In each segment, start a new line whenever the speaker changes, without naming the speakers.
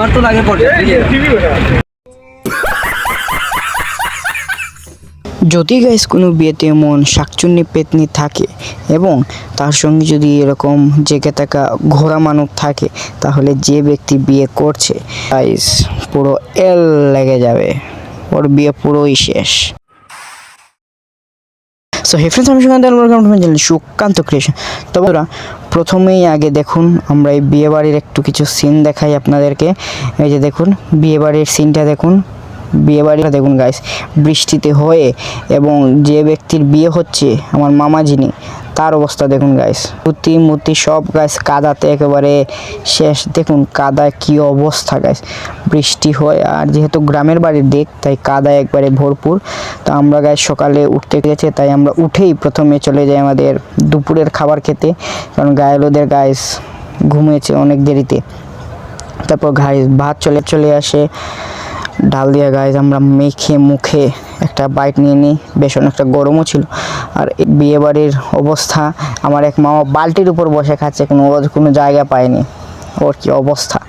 আমার তো লাগে পড়ে
যদি গাইস কোনো বিয়েতে এমন শাকচুন্নি পেতনি থাকে এবং তার সঙ্গে যদি এরকম জেগে থাকা ঘোরা মানব থাকে তাহলে যে ব্যক্তি বিয়ে করছে গাইস পুরো এল লেগে যাবে। ওর বিয়ে পুরোই শেষ। সো হে ফ্রেন্ডস আমি Sukanta welcome to my channel Sukanta creation তো বন্ধুরা, প্রথমেই আগে দেখুন, আমরা এই বিয়ে বাড়ির একটু কিছু সিন দেখাই আপনাদেরকে। এই যে দেখুন বিয়ে বাড়ির সিনটা দেখুন। বিয়ে বাড়িটা দেখুন গাইস বৃষ্টিতে হয়ে এবং যে ব্যক্তির বিয়ে হচ্ছে, আমার মামা যিনি তার অবস্থা দেখুন গাইস মূর্তি মূর্তি সব গাইস কাদাতে একেবারে শেষ। দেখুন, কাদায় কি অবস্থা গাইস বৃষ্টি হয়, আর যেহেতু গ্রামের বাড়ির দিক, তাই কাদায় একবারে ভরপুর। তো আমরা গাইস সকালে উঠতে গেছে তাই আমরা উঠেই প্রথমে চলে যাই আমাদের দুপুরের খাবার খেতে। কারণ গায়েলোদের গাইস ঘুমিয়েছে অনেক দেরিতে। তারপর গাইস ভাত চলে চলে আসে। ডাল দিয়ে গাইজ আমরা মেখে মুখে একটা বাইট নিয়ে নিই। বেশ অনেকটা গরমও ছিল। আর এই বিয়ে বাড়ির অবস্থা, আমার এক মামা বালতির উপর বসে খাচ্ছে কোনো কোনো জায়গা পায়নি। ওর কি অবস্থা?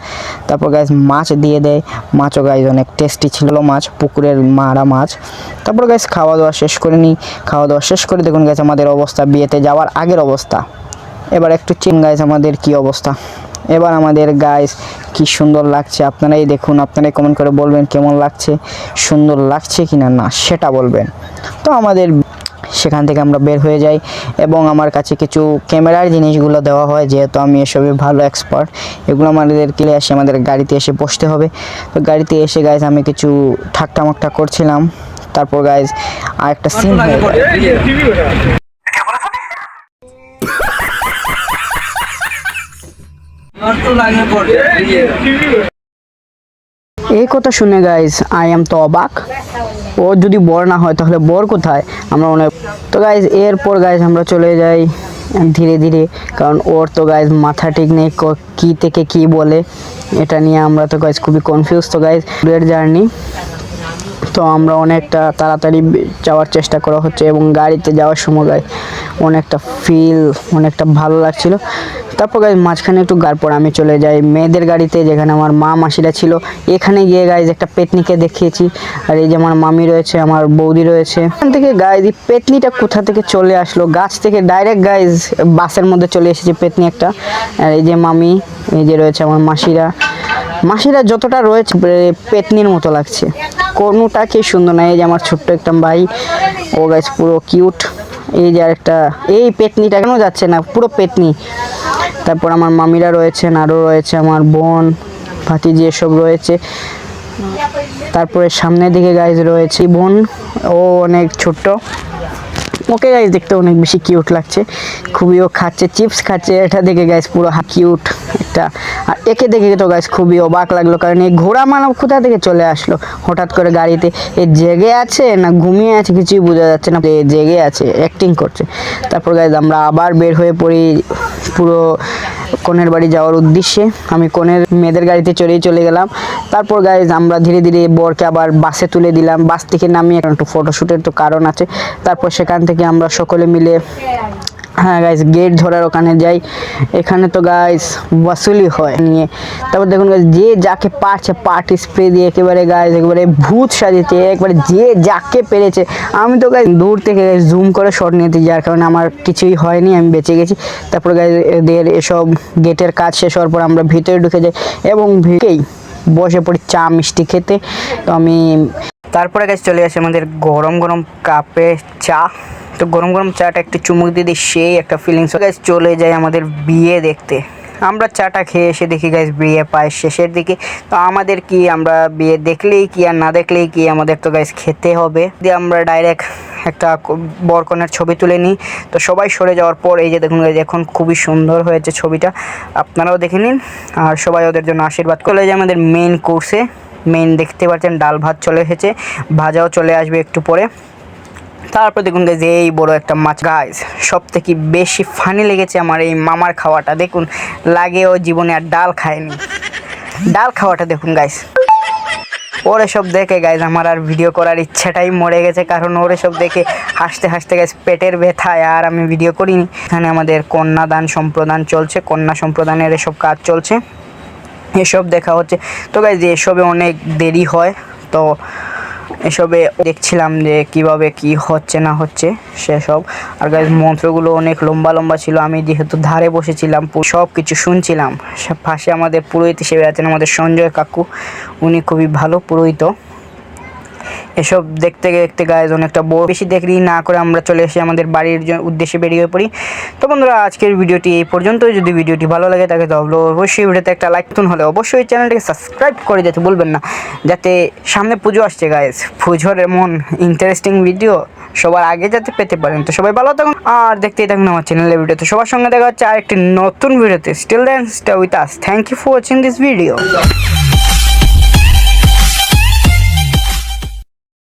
তারপর গাইজ মাছ দিয়ে দেয়। মাছও গাইজ অনেক টেস্টি ছিল। মাছ, পুকুরের মারা মাছ। তারপর গাইজ খাওয়া দাওয়া শেষ করে নিই। খাওয়া দাওয়া শেষ করে দেখুন গাইজ আমাদের অবস্থা, বিয়েতে যাওয়ার আগের অবস্থা। এবার একটু চিন গাইজ আমাদের কি অবস্থা? এবার আমাদের গাইস কি সুন্দর লাগছে, আপনারাই দেখুন, আপনারাই কমেন্ট করে বলবেন কেমন লাগছে, সুন্দর লাগছে কি না না সেটা বলবেন। তো আমাদের সেখান থেকে আমরা বের হয়ে যাই এবং আমার কাছে কিছু ক্যামেরার জিনিসগুলো দেওয়া হয়, যেহেতু আমি এসবে ভালো এক্সপার্ট এগুলো আমাদের কিলে আসে আমাদের গাড়িতে এসে বসতে হবে। তো গাড়িতে এসে গাইজ আমি কিছু ঠাট্টা মাকটা করছিলাম। তারপর গাইজ আর একটা সিন এই কথা শুনে গাইজ আই এম তো অবাক। ও যদি বর না হয়, তাহলে বর কোথায়? আমরা অনেক তো গাইজ এরপর গাইজ আমরা চলে যাই ধীরে ধীরে, কারণ ওর তো গাইজ মাথা ঠিক নেই, কী থেকে কী বলে, এটা নিয়ে আমরা তো গাইজ খুবই কনফিউজ তো গাইজ ট্যুরের জার্নি তো আমরা অনেকটা তাড়াতাড়ি যাওয়ার চেষ্টা করা হচ্ছে এবং গাড়িতে যাওয়ার সময় অনেকটা ফিল অনেকটা ভালো লাগছিল। তারপর গাইজ মাঝখানে একটু গার পর আমি চলে যাই মেয়েদের গাড়িতে, যেখানে আমার মা মাসিরা ছিল। এখানে গিয়ে গাইজ একটা পেতনিকে দেখিয়েছি। আর এই যে আমার মামি রয়েছে, আমার বৌদি রয়েছে। এখান থেকে গাইজ এই পেতনিটা কোথা থেকে চলে আসলো? গাছ থেকে ডাইরেক্ট গাইজ বাসের মধ্যে চলে এসেছে পেতনি একটা। আর এই যে মামি, এই যে রয়েছে আমার মাসিরা। মাসিরা যতটা রয়েছে পেতনির মতো লাগছে। কোনোটা কি সুন্দর না? এই যে আমার ছোট্ট একটা ভাই। ও গাছ পুরো কিউট এই যে আরেকটা, এই পেতনিটা কেন যাচ্ছে না? পুরো পেতনি। তারপর আমার মামিরা রয়েছেন আরও রয়েছে আমার বোন, ভাতিজি এসব রয়েছে। তারপরে সামনের দিকে গাইজ রয়েছে বোন। ও অনেক ছোট্ট। ওকে গাইজ দেখতে অনেক বেশি কিউট লাগছে। খুবই ও খাচ্ছে চিপস খাচ্ছে। এটা দেখে গাইজ পুরো কিউট একটা। আর একে দেখে তো গাইজ খুবই অবাক লাগল, কারণ এই ঘোড়া মানব কোথা থেকে চলে আসলো? হঠাৎ করে গাড়িতে এ জেগে আছে না ঘুমিয়ে আছে কিছুই বোঝা যাচ্ছে না জেগে আছে অ্যাক্টিং করছে। তারপর গাইজ আমরা আবার বের হয়ে পড়ি পুরো কনের বাড়ি যাওয়ার উদ্দেশ্যে। আমি কনের মেয়েদের গাড়িতে চড়েই চলে গেলাম। তারপর গাইজ আমরা ধীরে ধীরে বরকে আবার বাসে তুলে দিলাম। বাস থেকে নামিয়ে একটু ফটোশ্যুটের তো কারণ আছে। তারপর সেখান থেকে আমরা সকলে মিলে হ্যাঁ গাইস গেট ধরার ওখানে যাই। এখানে তো গাইস ওয়াসুলি হয় নিয়ে। তারপর দেখুন guys, যে যাকে পারছে পার্টি স্প্রে দিয়ে একেবারে গাইস একেবারে ভূত সাজিয়েছে একবারে যে যাকে পেরেছে। আমি তো গাইজ দূর থেকে জুম করে শট নিয়েছি যার কারণে আমার কিছুই হয়নি আমি বেঁচে গেছি। তারপর গাইস এদের এসব গেটের কাজ শেষ হওয়ার পর আমরা ভিতরে ঢুকে যাই এবং ভিকেই বসে পড়ি চা মিষ্টি খেতে। তো আমি তারপরে গাছ চলে আসে আমাদের গরম গরম কাপে চা। তো গরম গরম চাটা একটু চুমুক দিয়ে দিই সেই একটা ফিলিংস গাছ চলে যায় আমাদের বিয়ে দেখতে। আমরা চাটা খেয়ে এসে দেখি গাইজ বিয়ে পায় শেষের দিকে। তো আমাদের কি আমরা বিয়ে দেখলেই কি আর না দেখলেই কি আমাদের তো গাইজ খেতে হবে। দিয়ে আমরা ডাইরেক্ট একটা বরকনের ছবি তুলে নিই। তো সবাই সরে যাওয়ার পর এই যে দেখুন guys, এখন খুবই সুন্দর হয়েছে ছবিটা। আপনারাও দেখে নিন। আর সবাই ওদের জন্য আশীর্বাদ। করলে যে আমাদের মেন কোর্সে মেন দেখতে পাচ্ছেন ডাল ভাত চলে এসেছে। ভাজাও চলে আসবে একটু পরে। তারপর দেখুন গাইজ এই বড় একটা মাছ। গাইজ সব থেকে বেশি ফানি লেগেছে আমার এই মামার খাওয়াটা। দেখুন লাগে ও জীবনে আর ডাল খায়নি। ডাল খাওয়াটা দেখুন গাইজ ওরে সব দেখে গাইজ আমার আর ভিডিও করার ইচ্ছাটাই মরে গেছে, কারণ ওরে সব দেখে হাসতে হাসতে গাইজ পেটের ব্যথায় আর আমি ভিডিও করিনি। এখানে আমাদের কন্যাদান সম্প্রদান চলছে, কন্যা সম্প্রদানের এসব কাজ চলছে। এসব দেখা হচ্ছে। তো গাইজ এসবে অনেক দেরি হয়। তো এসবে দেখছিলাম যে কীভাবে কি হচ্ছে না হচ্ছে সেসব। আর গাইজ মন্ত্রগুলো অনেক লম্বা লম্বা ছিল। আমি যেহেতু ধারে বসেছিলাম সব কিছু শুনছিলাম। পাশে আমাদের পুরোহিত হিসেবে আছেন আমাদের সঞ্জয় কাকু। উনি খুবই ভালো পুরোহিত। এসব দেখতে দেখতে গায়ে অনেকটা বড় বেশি দেখি না করে আমরা চলে এসে আমাদের বাড়ির উদ্দেশ্যে বেরিয়ে পড়ি। তো বন্ধুরা, আজকের ভিডিওটি এই পর্যন্ত যদি ভিডিওটি ভালো লাগে তাকে তাহলে অবশ্যই ভিডিওতে একটা লাইক তুন হলে অবশ্যই চ্যানেলটিকে সাবস্ক্রাইব করে যেতে বলবেন না। যাতে সামনে পুজো আসছে গায়েস পুজোর এমন ইন্টারেস্টিং ভিডিও সবার আগে যাতে পেতে পারেন। তো সবাই ভালো থাকুন। আর দেখতেই থাকুন আমার চ্যানেলের ভিডিও তো সবার সঙ্গে দেখা হচ্ছে আরেকটি নতুন ভিডিওতে still then stay with us thank you for watching this video